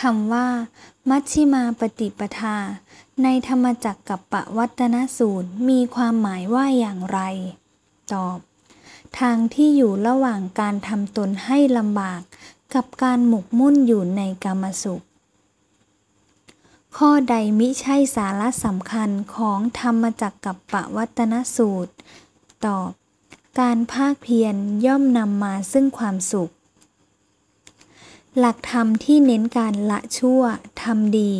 คำว่า มัชชิมาปฏิปทา ในธรรมจักรกับปวัตนสูตรมีความหมายว่าอย่างไร ตอบ ทางที่อยู่ระหว่างการทำตนให้ลำบาก กับการหมกมุ่นอยู่ในกรรมสุข ข้อใดมิใช่สาระสำคัญของธรรมจักรกับปวัตนสูตร ตอบ การภาคเพียรย่อมนำมาซึ่งความสุข หลักธรรมที่เน้นการละชั่วทำดี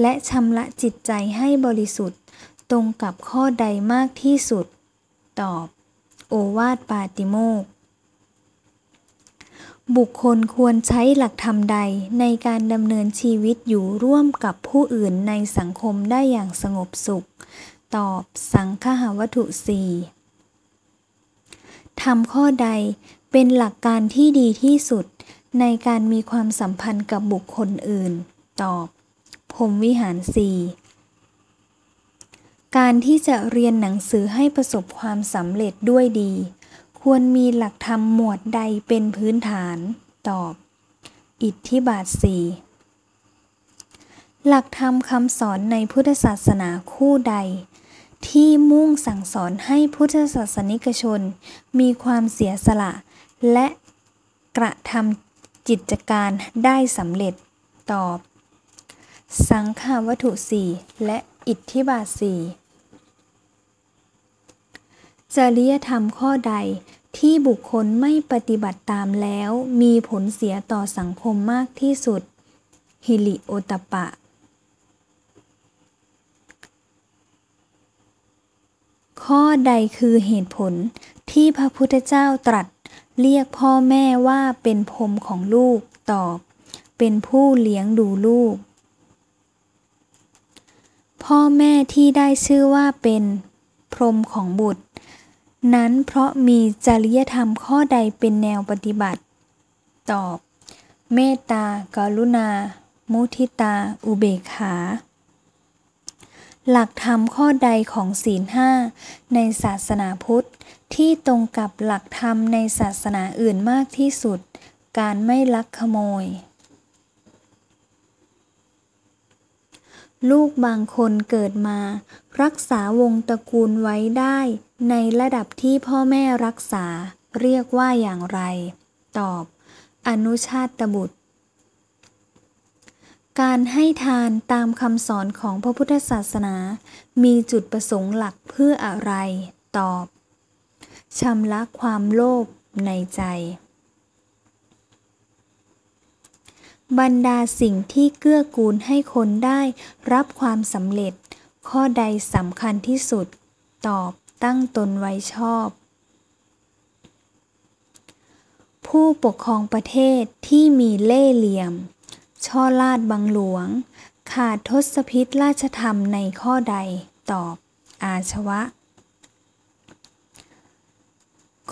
และชำระจิตใจให้บริสุทธิ์ ตรงกับข้อใดมากที่สุด ตอบ โอวาทปาติโมก บุคคลควรใช้หลักธรรมใดในการดำเนินชีวิตอยู่ร่วมกับผู้อื่นในสังคมได้อย่างสงบสุข ตอบสังฆาวัตถุสี่ทำข้อใดเป็นหลักการที่ดีที่สุด ในการมีความสัมพันธ์กับบุคคลอื่น ตอบพรมวิหารสี่การที่จะเรียนหนังสือให้ประสบความสำเร็จด้วยดี ควรมีหลักธรรมหมวดใดเป็นพื้นฐาน ตอบ อิทธิบาทสี่หลักธรรมคำสอนในพุทธศาสนาคู่ใด ที่มุ่งสั่งสอนให้พุทธศาสนิกชน มีความเสียสละ และกระทำ กิจการได้สำเร็จ ตอบ สังขาวัตถุสี่และอิทธิบาทสี่จริยธรรมข้อใดที่บุคคลไม่ปฏิบัติตามแล้วมีผลเสียต่อสังคมมากที่สุด ฮิลิโอตปะ ข้อใดคือเหตุผลที่พระพุทธเจ้าตรัส เรียกพ่อแม่ว่าเป็นพรมของลูก ตอบ เป็นผู้เลี้ยงดูลูก พ่อแม่ที่ได้ชื่อว่าเป็นพรมของบุตร นั้นเพราะมีจริยธรรมข้อใดเป็นแนวปฏิบัติ ตอบ เมตตากรุณา มุทิตา อุเบกขา หลักธรรมข้อใดของศีลห้าในศาสนาพุทธ ที่ตรงกับหลักธรรมในศาสนาอื่นมากที่สุด การไม่ลักขโมย ลูกบางคนเกิดมา รักษาวงตระกูลไว้ได้ ในระดับที่พ่อแม่รักษา เรียกว่าอย่างไร ตอบ อนุชาตบุตร การให้ทานตามคำสอนของพระพุทธศาสนา มีจุดประสงค์หลักเพื่ออะไร ตอบชำระความโลภในใจ บรรดาสิ่งที่เกื้อกูลให้คนได้รับความสำเร็จ ข้อใดสำคัญที่สุด ตอบตั้งตนไว้ชอบ ผู้ปกครองประเทศที่มีเล่เหลี่ยม ช่อลาดบังหลวง ขาดทศพิษราชธรรมในข้อใด ตอบ อาชวะ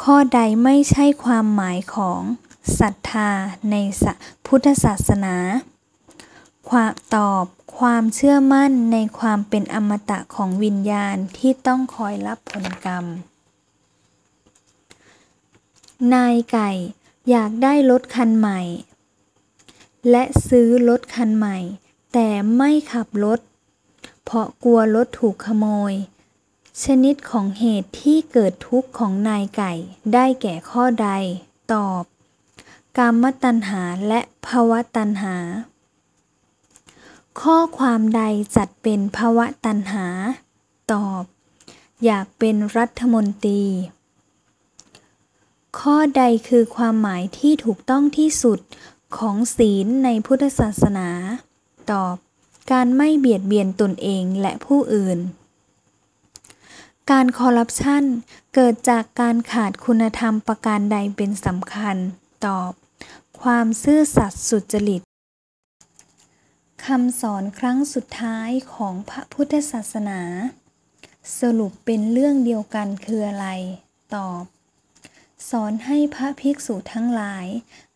ข้อใดไม่ใช่ความหมายของศรัทธาในพุทธศาสนา ความตอบความเชื่อมั่นในความเป็นอมตะของวิญญาณที่ต้องคอยรับผลกรรม นายไก่อยากได้รถคันใหม่ และซื้อรถคันใหม่ แต่ไม่ขับรถ เพราะกลัวรถถูกขโมย ชนิดของเหตุที่เกิดทุกข์ของนายไก่ได้แก่ข้อใด ตอบกรรมตัณหาและภวะตัณหา ข้อความใดจัดเป็นภวะตัณหา ตอบ อยากเป็นรัฐมนตรี ข้อใดคือความหมายที่ถูกต้องที่สุด ของศีลในพุทธศาสนา ตอบ การไม่เบียดเบียนตนเองและผู้อื่น การคอร์รัปชันเกิดจากการขาดคุณธรรมประการใดเป็นสำคัญ ตอบ ความซื่อสัตย์สุจริตคำสอนครั้งสุดท้ายของพระพุทธศาสนา สรุปเป็นเรื่องเดียวกันคืออะไร ตอบ สอนให้พระภิกษุทั้งหลาย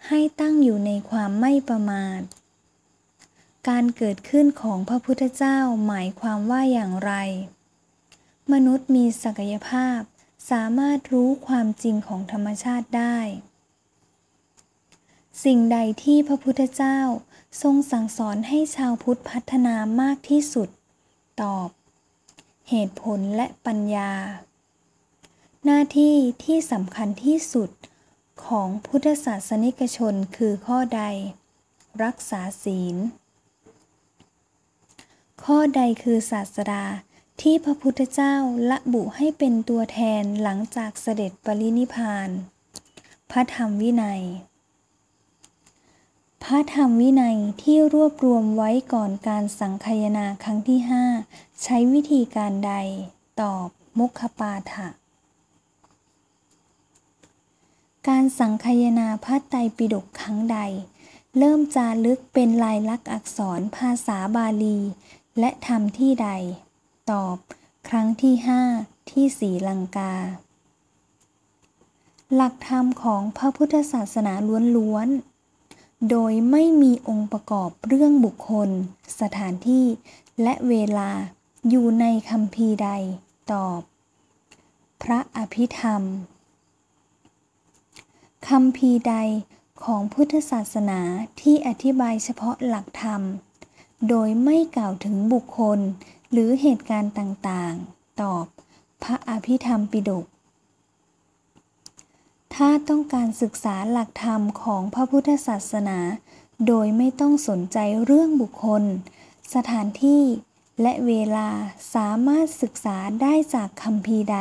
ให้ตั้งอยู่ในความไม่ประมาท การเกิดขึ้นของพระพุทธเจ้าหมายความว่าอย่างไร มนุษย์มีศักยภาพสามารถรู้ความจริงของธรรมชาติได้ สิ่งใดที่พระพุทธเจ้าทรงสั่งสอนให้ชาวพุทธพัฒนามากที่สุด ตอบ เหตุผลและปัญญา หน้าที่ที่สำคัญที่สุดของพุทธศาสนิกชนคือข้อใด รักษาศีล ข้อใดคือศาสดาที่พระพุทธเจ้าละบุให้เป็นตัวแทนหลังจากเสด็จปรินิพาน พระธรรมวินัย พระธรรมวินัยที่รวบรวมไว้ก่อนการสังคายนาครั้งที่ห้าใช้วิธีการใด ตอบมุขปาฐะ การสังคายนาพระไตรปิฎกครั้งใด เริ่มจารึกเป็นลายลักษณ์อักษรภาษาบาลี และทำที่ใด ตอบ ครั้งที่ห้าที่ศรีลังกา หลักธรรมของพระพุทธศาสนาล้วนๆ โดยไม่มีองค์ประกอบเรื่องบุคคล สถานที่และเวลาอยู่ในคำพีใด ตอบ พระอภิธรรม คำพีใดของพุทธศาสนาที่อธิบายเฉพาะหลักธรรม โดยไม่กล่าวถึงบุคคลหรือเหตุการณ์ต่างๆ ตอบพระอภิธรรมปิฎกถ้าต้องการศึกษาหลักธรรมของพระพุทธศาสนา โดยไม่ต้องสนใจเรื่องบุคคล สถานที่และเวลาสามารถศึกษาได้จากคำพีใด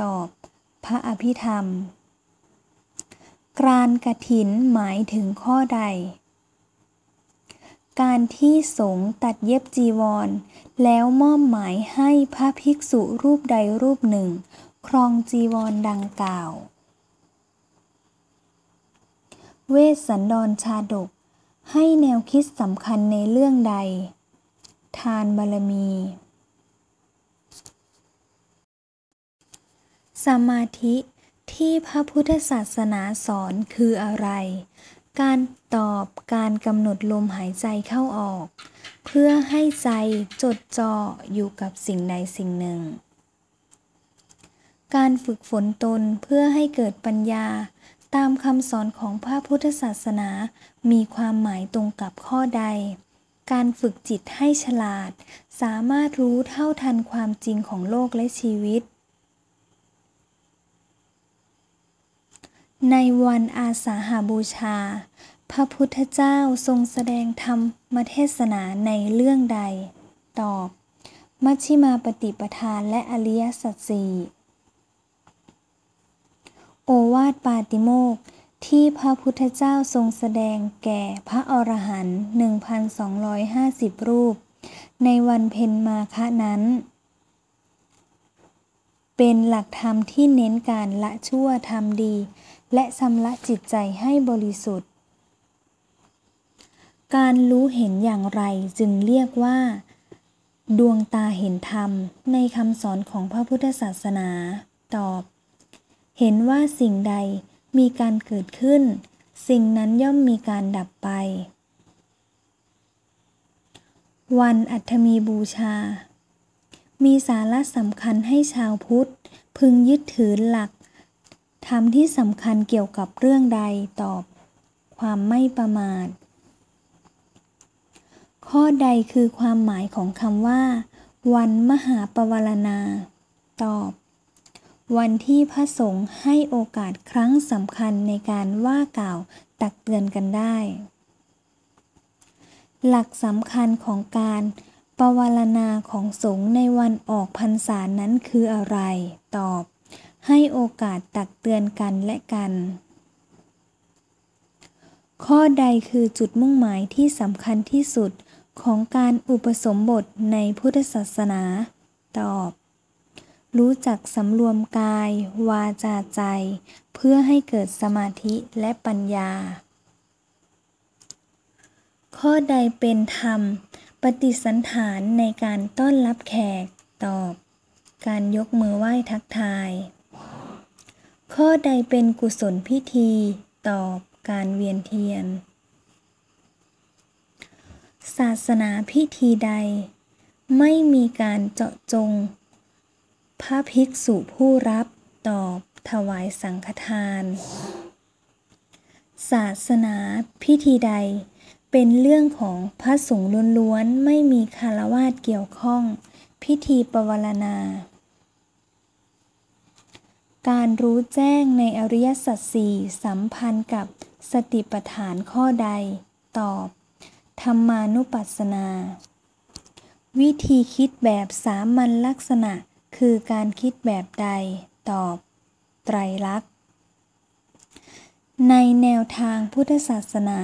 ตอบ พระอภิธรรม กรานกระถินหมายถึงข้อใด การที่สงตัดเย็บจีวร แล้วมอบหมายให้พระภิกษุรูปใดรูปหนึ่ง ครองจีวรดังกล่าว เวสสันดรชาดก ให้แนวคิดสำคัญในเรื่องใด ทานบารมี สมาธิ ที่พระพุทธศาสนาสอนคืออะไร การตอบการกำหนดลมหายใจเข้าออก เพื่อให้ใจจดจ่ออยู่กับสิ่งใดสิ่งหนึ่ง การฝึกฝนตนเพื่อให้เกิดปัญญา ตามคำสอนของพระพุทธศาสนามีความหมายตรงกับข้อใด การฝึกจิตให้ฉลาด สามารถรู้เท่าทันความจริงของโลกและชีวิต ในวันอาสาหาบูชา พระพุทธเจ้าทรงแสดงธรรมเทศนาในเรื่องใด ตอบ มัชฌิมาปฏิปทานและอริยสัจสี่โอวาทปาติโมกที่พระพุทธเจ้าทรงแสดงแก่พระอรหันต์1,250 รูป ในวันเพ็ญมาคะนั้น เป็นหลักธรรมที่เน้นการละชั่วทำดี และชำระจิตใจให้บริสุทธิ์ การรู้เห็นอย่างไรจึงเรียกว่า ดวงตาเห็นธรรมในคำสอนของพระพุทธศาสนา ตอบ เห็นว่าสิ่งใดมีการเกิดขึ้น สิ่งนั้นย่อมมีการดับไป วันอัฐมีบูชา มีสาระสำคัญให้ชาวพุทธ พึงยึดถือหลัก ธรรมที่สำคัญเกี่ยวกับเรื่องใดตอบ ความไม่ประมาท ข้อใดคือความหมายของคำว่า วันมหาปวารณา ตอบ วันที่พระสงฆ์ให้โอกาสครั้งสำคัญในการว่ากล่าวตักเตือนกันได้ หลักสำคัญของการปวารณาของสงฆ์ในวันออกพรรษานั้นคืออะไร ตอบ ให้โอกาสตักเตือนกันและกัน ข้อใดคือจุดมุ่งหมายที่สำคัญที่สุดของการอุปสมบทในพุทธศาสนา ตอบ รู้จักสำรวมกาย วาจาใจ เพื่อให้เกิดสมาธิและปัญญา ข้อใดเป็นธรรม ปฏิสันฐานในการต้อนรับแขก ตอบ การยกมือไหว้ทักทาย ข้อใดเป็นกุศลพิธีตอบการเวียนเทียน ศาสนาพิธีใด ไม่มีการเจาะจง พระภิกษุผู้รับตอบถวายสังฆทาน ศาสนาพิธีใด เป็นเรื่องของพระสงฆ์ล้วนๆ ไม่มีคารวาสเกี่ยวข้อง พิธีปวารณา การรู้แจ้งในอริยสัจสี่สัมพันธ์กับสติปัฏฐานข้อใด ตอบ ธรรมานุปัสสนา วิธีคิดแบบสามัญลักษณะ คือการคิดแบบใด ตอบ ไตรลักษณ์ ในแนวทางพุทธศาสนา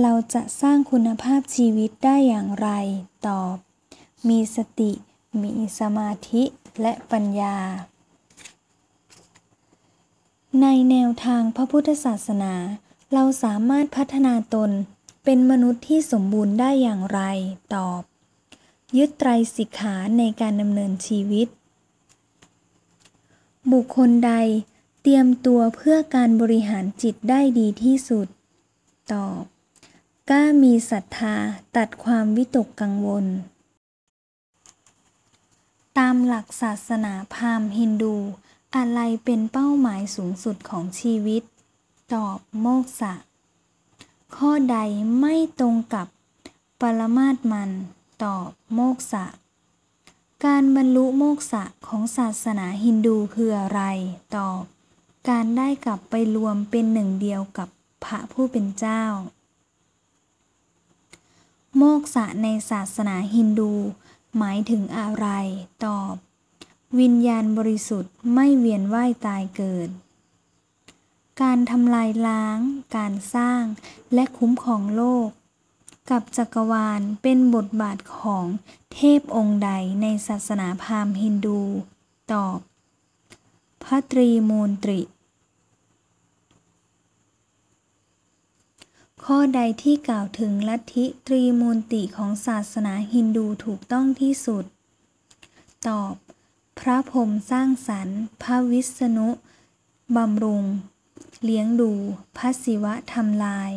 เราจะสร้างคุณภาพชีวิตได้อย่างไร ตอบ มีสติ มีสมาธิ และปัญญา ในแนวทางพระพุทธศาสนา เราสามารถพัฒนาตนเป็นมนุษย์ที่สมบูรณ์ได้อย่างไร ตอบ ยึดไตรสิกขาในการดำเนินชีวิต บุคคลใดเตรียมตัวเพื่อการบริหารจิตได้ดีที่สุด ตอบกล้ามีศรัทธาตัดความวิตกกังวล ตามหลักศาสนาพราหมณ์ฮินดู อะไรเป็นเป้าหมายสูงสุดของชีวิต ตอบโมกษะ ข้อใดไม่ตรงกับปรมาตมัน ตอบโมกษะ การบรรลุโมกษะของศาสนาฮินดูคืออะไร ตอบ การได้กลับไปรวมเป็นหนึ่งเดียวกับพระผู้เป็นเจ้า โมกษะในศาสนาฮินดู หมายถึงอะไร ตอบ วิญญาณบริสุทธิ์ไม่เวียนว่ายตายเกิด การทำลายล้าง การสร้างและคุ้มครองโลก กับจักรวาลเป็นบทบาทของเทพองค์ใดในศาสนาพราหมณ์ฮินดู ตอบ พระตรีมูลตริข้อใดที่กล่าวถึงลัทธิตรีมูลติของศาสนาฮินดูถูกต้องที่สุด ตอบ พระพรหมสร้างสรรค์ พระวิษณุบำรุง เลี้ยงดู พระศิวะทำลาย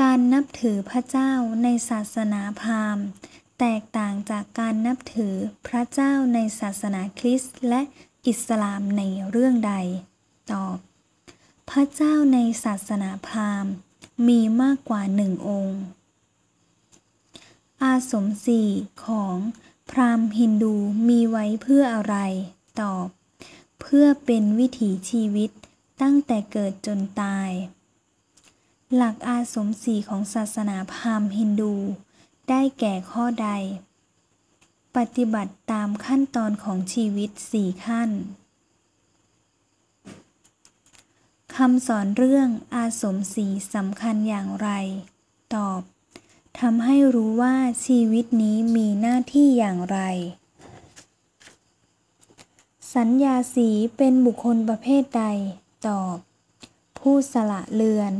การนับถือพระเจ้าในศาสนาพราหมณ์ แตกต่างจากการนับถือพระเจ้าในศาสนาคริสต์และอิสลามในเรื่องใด ตอบ พระเจ้าในศาสนาพราหมณ์มีมากกว่าหนึ่งองค์ อาสมสี่ของ ราหมณ์ฮินดูมีไว้เพื่ออะไร ตอบ เพื่อเป็นวิถีชีวิตตั้งแต่เกิดจนตาย หลักอาสมสีของศาสนาพราหมณ์ฮินดู ได้แก่ข้อใด ปฏิบัติตามขั้นตอนของชีวิตสี่ขั้นคำสอนเรื่องอาสมสีสำคัญอย่างไร ตอบ ทำให้รู้ว่าชีวิตนี้มีหน้าที่อย่างไร สัญญาสีเป็นบุคคลประเภทใด ตอบ ผู้สละเลือน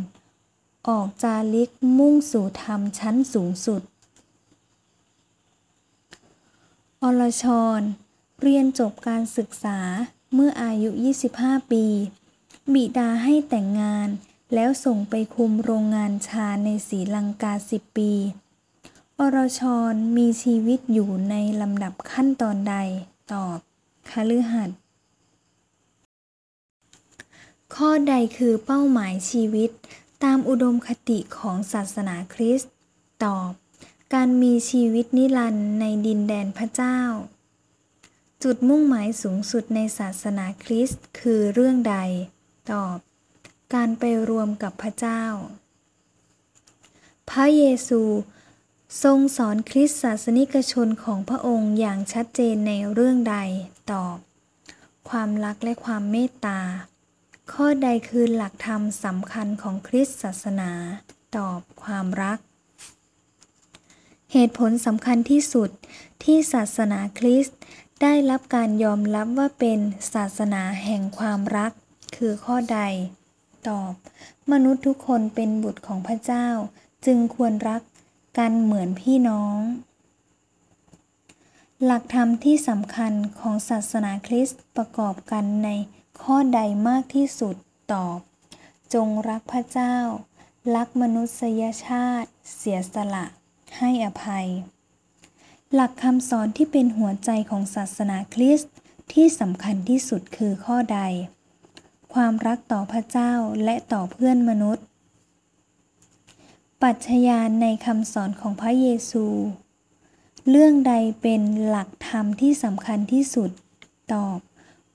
ออกจาริกมุ่งสู่ธรรมชั้นสูงสุด อรชร เรียนจบการศึกษาเมื่ออายุ 25 ปี บิดาให้แต่งงาน แล้วส่งไปคุมโรงงานชาในศรีลังกาสิบปี อรชรมีชีวิตอยู่ในลำดับขั้นตอนใด ตอบคฤหัสถ์ข้อใดคือเป้าหมายชีวิต ตามอุดมคติของศาสนาคริสต์ ตอบ การมีชีวิตนิรันดร์ในดินแดนพระเจ้า จุดมุ่งหมายสูงสุดในศาสนาคริสต์คือเรื่องใด ตอบ การไปรวมกับพระเจ้า พระเยซูทรงสอนคริสตศาสนิกชนของพระองค์อย่างชัดเจนในเรื่องใด ตอบ ความรักและความเมตตา ข้อใดคือหลักธรรมสำคัญของคริสตศาสนา ตอบ ความรัก เหตุผลสำคัญที่สุดที่ศาสนาคริสต์ได้รับการยอมรับว่าเป็นศาสนาแห่งความรัก คือข้อใด ตอบ มนุษย์ทุกคนเป็นบุตรของพระเจ้า จึงควรรักกันเหมือนพี่น้อง หลักธรรมที่สำคัญของศาสนาคริสต์ประกอบกันในข้อใดมากที่สุดตอบ จงรักพระเจ้า รักมนุษยชาติ เสียสละ ให้อภัย หลักคำสอนที่เป็นหัวใจของศาสนาคริสต์ที่สำคัญที่สุดคือข้อใด ความรักต่อพระเจ้าและต่อเพื่อนมนุษย์ ปัจจญาณในคำสอนของพระเยซู เรื่องใดเป็นหลักธรรมที่สำคัญที่สุด ตอบ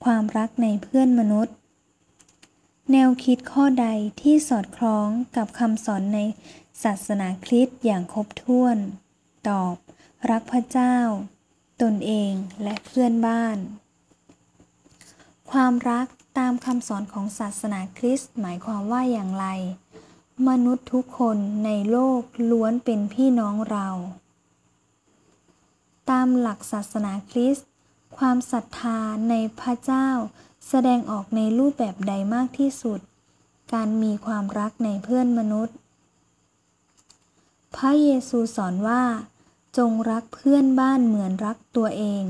ความรักในเพื่อนมนุษย์ แนวคิดข้อใดที่สอดคล้องกับคำสอนในศาสนาคริสต์อย่างครบถ้วน ตอบ รักพระเจ้า ตนเองและเพื่อนบ้าน ความรัก ตามคำสอนของศาสนาคริสต์หมายความว่าอย่างไร มนุษย์ทุกคนในโลกล้วนเป็นพี่น้องเรา ตามหลักศาสนาคริสต์ความศรัทธาในพระเจ้า แสดงออกในรูปแบบใดมากที่สุด การมีความรักในเพื่อนมนุษย์ พระเยซูสอนว่า จงรักเพื่อนบ้านเหมือนรักตัวเอง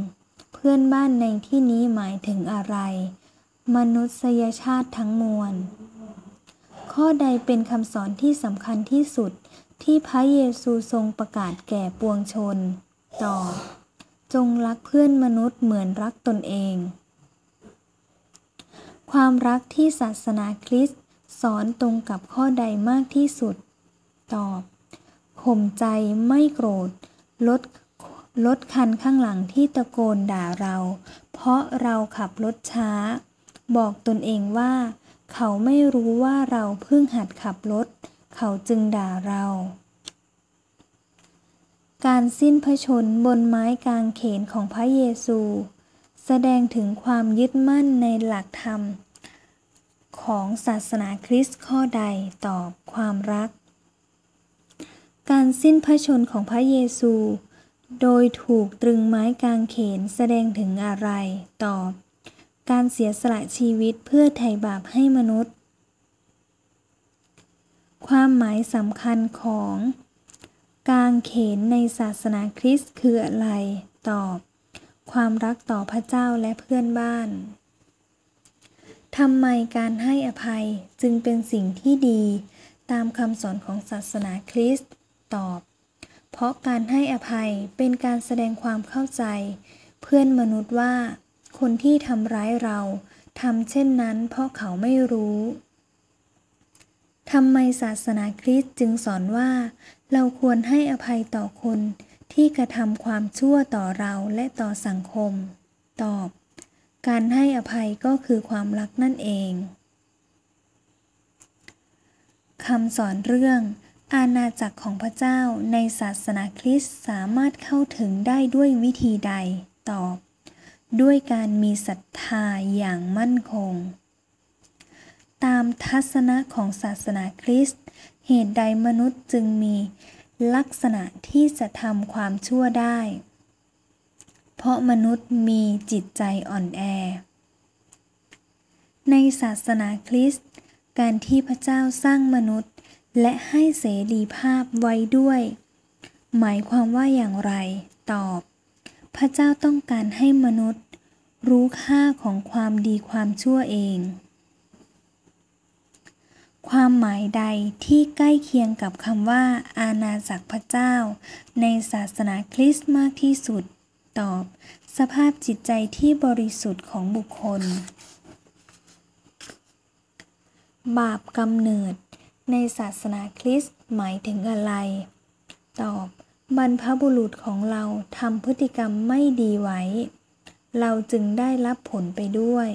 เพื่อนบ้านในที่นี้หมายถึงอะไร มนุษยชาติทั้งมวล ข้อใดเป็นคำสอนที่สำคัญที่สุดที่พระเยซูทรงประกาศแก่ปวงชน ตอบ จงรักเพื่อนมนุษย์เหมือนรักตนเอง ความรักที่ศาสนาคริสต์สอนตรงกับข้อใดมากที่สุด ตอบข่มใจไม่โกรธ ลดลดคันข้างหลังที่ตะโกนด่าเรา เพราะเราขับรถช้า บอกตนเองว่า เขาไม่รู้ว่าเราเพิ่งหัดขับรถ เขาจึงด่าเรา การสิ้นพระชนบนไม้กางเขนของพระเยซู แสดงถึงความยึดมั่นในหลักธรรม ของศาสนาคริสต์ข้อใดตอบความรัก การสิ้นพระชนของพระเยซูโดยถูกตรึงไม้กางเขนแสดงถึงอะไร ตอบ การเสียสละชีวิตเพื่อไถ่บาปให้มนุษย์ ความหมายสำคัญของ กางเขนในศาสนาคริสต์คืออะไร ตอบ ความรักต่อพระเจ้าและเพื่อนบ้านทำไมการให้อภัยจึงเป็นสิ่งที่ดีตามคำสอนของศาสนาคริสต์ ตอบ เพราะการให้อภัยเป็นการแสดงความเข้าใจ เพื่อนมนุษย์ว่า คนที่ทำร้ายเราทำเช่นนั้นเพราะเขาไม่รู้ทำไมศาสนาคริสต์จึงสอนว่า เราควรให้อภัยต่อคนที่กระทำความชั่วต่อเราและต่อสังคม ตอบ การให้อภัยก็คือความรักนั่นเองคำสอนเรื่อง อาณาจักรของพระเจ้าในศาสนาคริสต์สามารถเข้าถึงได้ด้วยวิธีใด ตอบ ด้วยการมีศรัทธาอย่างมั่นคง ตามทัศนะของศาสนาคริสต์ เหตุใดมนุษย์จึงมีลักษณะที่จะทำความชั่วได้ เพราะมนุษย์มีจิตใจอ่อนแอ ในศาสนาคริสต์ การที่พระเจ้าสร้างมนุษย์ และให้เสรีภาพไว้ด้วย หมายความว่าอย่างไร ตอบ พระเจ้าต้องการให้มนุษย์ รู้ค่าของความดีความชั่วเอง ความหมายใดที่ใกล้เคียงกับคำว่า อาณาจักรพระเจ้า ในศาสนาคริสต์มากที่สุด ตอบ สภาพจิตใจที่บริสุทธิ์ของบุคคล บาปกำเนิด ในศาสนาคริสต์หมายถึงอะไร ตอบ บรรพบุรุษของเราทำพฤติกรรมไม่ดีไว้ เราจึงได้รับผลไปด้วย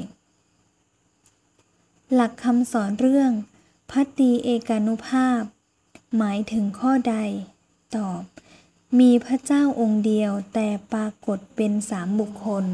หลักคำสอนเรื่องพัตตีเอกานุภาพ หมายถึงข้อใด ตอบ มีพระเจ้าองค์เดียวแต่ปรากฏเป็นสามบุคคล